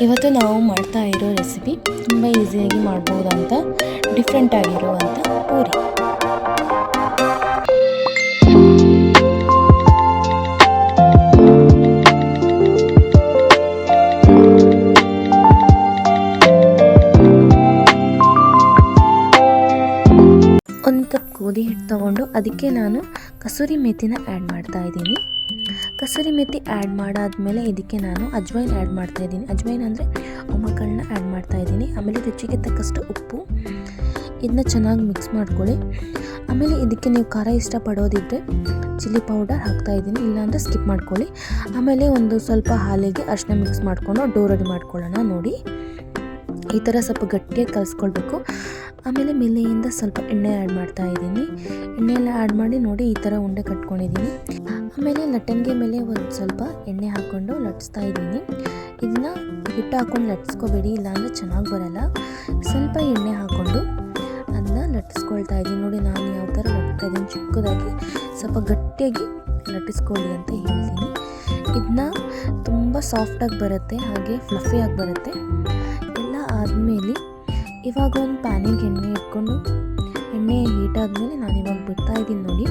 ಇವತ್ತು ನಾವು ಮಾಡ್ತಾ ಇರೋ ರೆಸಿಪಿ ತುಂಬ ಈಸಿಯಾಗಿ ಮಾಡ್ಬೋದಂತ ಡಿಫ್ರೆಂಟ್ ಆಗಿರುವಂಥ ಒಂದು ಕಪ್ ಗೋಧಿ ಹಿಟ್ಟು ತೊಗೊಂಡು ಅದಕ್ಕೆ ನಾನು ಕಸೂರಿ ಮೆಥಿನ ಆ್ಯಡ್ ಮಾಡ್ತಾ ಇದ್ದೀನಿ. ಕಸೂರಿ ಮೆಥಿ ಆ್ಯಡ್ ಮಾಡಾದಮೇಲೆ ಇದಕ್ಕೆ ನಾನು ಅಜ್ವೈನ್ ಆ್ಯಡ್ ಮಾಡ್ತಾ ಇದ್ದೀನಿ. ಅಜ್ವೈನ್ ಅಂದರೆ ಒಮ್ಮಕ್ಕಳನ್ನ ಆ್ಯಡ್ ಮಾಡ್ತಾ ಇದ್ದೀನಿ. ಆಮೇಲೆ ರುಚಿಗೆ ತಕ್ಕಷ್ಟು ಉಪ್ಪು. ಇದನ್ನ ಚೆನ್ನಾಗಿ ಮಿಕ್ಸ್ ಮಾಡ್ಕೊಳ್ಳಿ. ಆಮೇಲೆ ಇದಕ್ಕೆ ನೀವು ಖಾರ ಇಷ್ಟಪಡೋದಿದ್ದರೆ ಚಿಲ್ಲಿ ಪೌಡರ್ ಹಾಕ್ತಾ ಇದ್ದೀನಿ. ಇಲ್ಲಾಂದರೆ ಸ್ಕಿಪ್ ಮಾಡ್ಕೊಳ್ಳಿ. ಆಮೇಲೆ ಒಂದು ಸ್ವಲ್ಪ ಹಾಲಿಗೆ ಅರ್ಶಿನ ಮಿಕ್ಸ್ ಮಾಡಿಕೊಂಡು ಡೋ ರೆಡಿ ಮಾಡ್ಕೊಳ್ಳೋಣ ನೋಡಿ. ಈ ಥರ ಸ್ವಲ್ಪ ಗಟ್ಟಿಯಾಗಿ ಕಲಿಸ್ಕೊಳ್ಬೇಕು. ಆಮೇಲೆ ಮೇಲೆಯಿಂದ ಸ್ವಲ್ಪ ಎಣ್ಣೆ ಆ್ಯಡ್ ಮಾಡ್ತಾ ಇದ್ದೀನಿ. ಎಣ್ಣೆ ಎಲ್ಲ ಆ್ಯಡ್ ಮಾಡಿ ನೋಡಿ ಈ ಥರ ಉಂಡೆ ಕಟ್ಕೊಂಡಿದ್ದೀನಿ. ಆಮೇಲೆ ಲಟ್ಟಣಿಗೆ ಮೇಲೆ ಒಂದು ಸ್ವಲ್ಪ ಎಣ್ಣೆ ಹಾಕ್ಕೊಂಡು ಲಟ್ಸ್ತಾ ಇದ್ದೀನಿ. ಇದನ್ನ ಹಿಟ್ಟು ಹಾಕ್ಕೊಂಡು ಲಟ್ಸ್ಕೊಬೇಡಿ ಇಲ್ಲಾಂದರೆ ಚೆನ್ನಾಗಿ ಬರಲ್ಲ. ಸ್ವಲ್ಪ ಎಣ್ಣೆ ಹಾಕ್ಕೊಂಡು ಅದನ್ನ ಲಟ್ಟಿಸ್ಕೊಳ್ತಾ ಇದ್ದೀನಿ. ನೋಡಿ ನಾನು ಯಾವ ಥರ ಲಟ್ತಾ ಇದ್ದೀನಿ. ಚಿಕ್ಕದಾಗಿ, ಸ್ವಲ್ಪ ಗಟ್ಟಿಯಾಗಿ ಲಟ್ಟಿಸ್ಕೊಳ್ಳಿ ಅಂತ ಹೇಳ್ತೀನಿ. ಇದನ್ನ ತುಂಬ ಸಾಫ್ಟಾಗಿ ಬರುತ್ತೆ, ಹಾಗೆ ಫ್ಲಫಿಯಾಗಿ ಬರುತ್ತೆ. ಎಲ್ಲ ಆದಮೇಲೆ ಇವಾಗ ಒಂದು ಪ್ಯಾನಿಗೆ ಎಣ್ಣೆ ಇಟ್ಕೊಂಡು ಎಣ್ಣೆ ಹೀಟ್ ಆದಮೇಲೆ ನಾನು ಇವಾಗ ಬಿಡ್ತಾ ಇದ್ದೀನಿ ನೋಡಿ.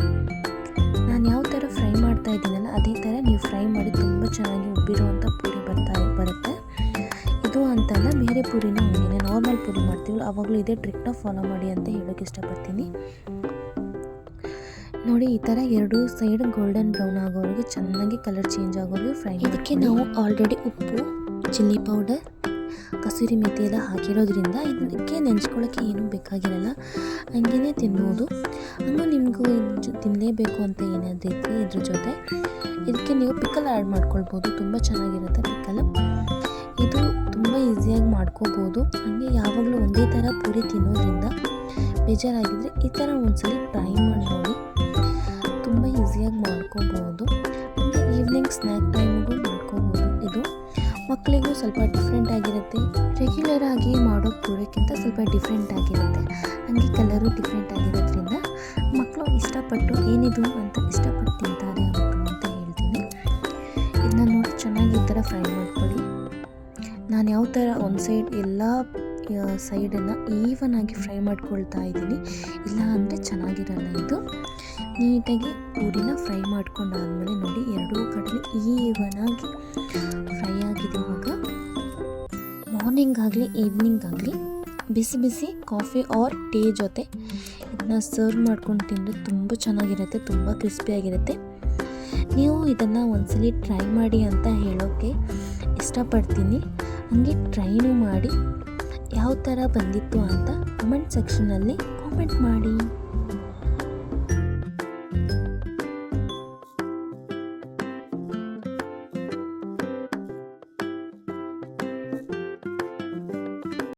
ನಾನು ಯಾವ ಥರ ಫ್ರೈ ಮಾಡ್ತಾ ಇದ್ದೀನಲ್ಲ ಅದೇ ಥರ ನೀವು ಫ್ರೈ ಮಾಡಿ ತುಂಬ ಚೆನ್ನಾಗಿ ಉಬ್ಬಿರುವಂಥ ಪೂರಿ ಬರ್ತಾ ಬರುತ್ತೆ. ಇದು ಅಂತಲ್ಲ ಬೇರೆ ಪೂರಿನ ಹಂಗೆ ನಾರ್ಮಲ್ ಪೂರಿ ಮಾಡ್ತೀವಲ್ಲ ಅವಾಗಲೂ ಇದೇ ಟ್ರಿಕ್ನ ಫಾಲೋ ಮಾಡಿ ಅಂತ ಹೇಳೋಕ್ಕೆ ಇಷ್ಟಪಡ್ತೀನಿ. ನೋಡಿ ಈ ಥರ ಎರಡು ಸೈಡ್ ಗೋಲ್ಡನ್ ಬ್ರೌನ್ ಆಗೋವರೆಗೆ ಚೆನ್ನಾಗಿ ಕಲರ್ ಚೇಂಜ್ ಆಗೋವರೆಗೆ ಫ್ರೈ ಇದಕ್ಕೆ ನಾವು ಆಲ್ರೆಡಿ ಉಪ್ಪು ಚಿಲ್ಲಿ ಪೌಡರ್ ಕಸೂರಿ ಮೆಥಿ ಎಲ್ಲ ಹಾಕಿರೋದ್ರಿಂದ ಇದಕ್ಕೆ ನೆಂಚ್ಕೊಳ್ಳೋಕ್ಕೆ ಏನೂ ಬೇಕಾಗಿರಲ್ಲ. ಹಂಗೇ ತಿನ್ಬೋದು. ಹಂಗೂ ನಿಮಗೂ ಇದು ತಿನ್ನಲೇಬೇಕು ಅಂತ ಏನಾದರೂ ಇದ್ದರೆ ಇದ್ರ ಜೊತೆ. ಇದಕ್ಕೆ ನೀವು ಪಿಕಲ್ ಆ್ಯಡ್ ಮಾಡ್ಕೊಳ್ಬೋದು. ತುಂಬ ಚೆನ್ನಾಗಿರುತ್ತೆ ಪಿಕಲ್. ಇದು ತುಂಬ ಈಸಿಯಾಗಿ ಮಾಡ್ಕೋಬೋದು. ಹಾಗೆ ಯಾವಾಗಲೂ ಒಂದೇ ಥರ ಪೂರಿ ತಿನ್ನೋದ್ರಿಂದ ಬೇಜಾರಾಗಿದ್ದರೆ ಈ ಥರ ಒಂದ್ಸಲ ಟ್ರೈ ಮಾಡಿ ನೋಡಿ. ತುಂಬ ಈಸಿಯಾಗಿ ಮಾಡ್ಕೋಬೋದು. ಈವ್ನಿಂಗ್ ಸ್ನ್ಯಾಕ್ ಟೈಮಿಗೂ ಮಾಡ್ಕೋಬೋದು ಇದು. ಮಕ್ಕಳಿಗೂ ಸ್ವಲ್ಪ ಡಿಫ್ರೆಂಟ್ ಆಗಿರುತ್ತೆ. ರೆಗ್ಯುಲರ್ ಆಗಿ ಮಾಡೋ ಪೂರಕ್ಕಿಂತ ಸ್ವಲ್ಪ ಡಿಫ್ರೆಂಟ್ ಆಗಿರುತ್ತೆ. ಹಂಗೆ ಕಲರು ಡಿಫ್ರೆಂಟ್ ಆಗಿರೋದ್ರಿಂದ ಮಕ್ಕಳು ಇಷ್ಟಪಟ್ಟು ಏನಿದು ಅಂತ ಇಷ್ಟಪಟ್ಟು ತಿಂತಾರೆ ಅಂತ ಹೇಳ್ತೀನಿ. ಇದನ್ನ ನೋಡಿ ಚೆನ್ನಾಗಿ ಈ ಥರ ಫ್ರೈ ಮಾಡ್ಕೊಳ್ಳಿ. ನಾನು ಯಾವ ಥರ ಒಂದು ಸೈಡ್ ಎಲ್ಲ ಸೈಡನ್ನು ಈವನ್ ಆಗಿ ಫ್ರೈ ಮಾಡ್ಕೊಳ್ತಾ ಇದ್ದೀನಿ. ಇಲ್ಲ ಅಂದರೆ ಚೆನ್ನಾಗಿರಲ್ಲ ಇದು. ನೀಟಾಗಿ ಪೂರಿನ ಫ್ರೈ ಮಾಡ್ಕೊಂಡಾದ್ಮೇಲೆ ನೋಡಿ, ಎರಡೂ ಕಡೆ ಈವನ್ ಮಾರ್ನಿಂಗ್ ಆಗಲಿ ಈವ್ನಿಂಗ್ ಆಗಲಿ, ಬಿಸಿ ಬಿಸಿ ಕಾಫಿ ಆರ್ ಟೀ ಜೊತೆ ಇದನ್ನ ಸರ್ವ್ ಮಾಡ್ಕೊಂಡು ತಿಂದರೆ ತುಂಬ ಚೆನ್ನಾಗಿರುತ್ತೆ, ತುಂಬ ಕ್ರಿಸ್ಪಿಯಾಗಿರುತ್ತೆ ನೀವು ಇದನ್ನು ಒಂದ್ಸಲಿ ಟ್ರೈ ಮಾಡಿ ಅಂತ ಹೇಳೋಕ್ಕೆ ಇಷ್ಟಪಡ್ತೀನಿ. ಹಂಗೆ ಟ್ರೈನು ಮಾಡಿ ಯಾವ ಥರ ಬಂದಿತ್ತು ಅಂತ ಕಮೆಂಟ್ ಸೆಕ್ಷನಲ್ಲಿ ಕಾಮೆಂಟ್ ಮಾಡಿ.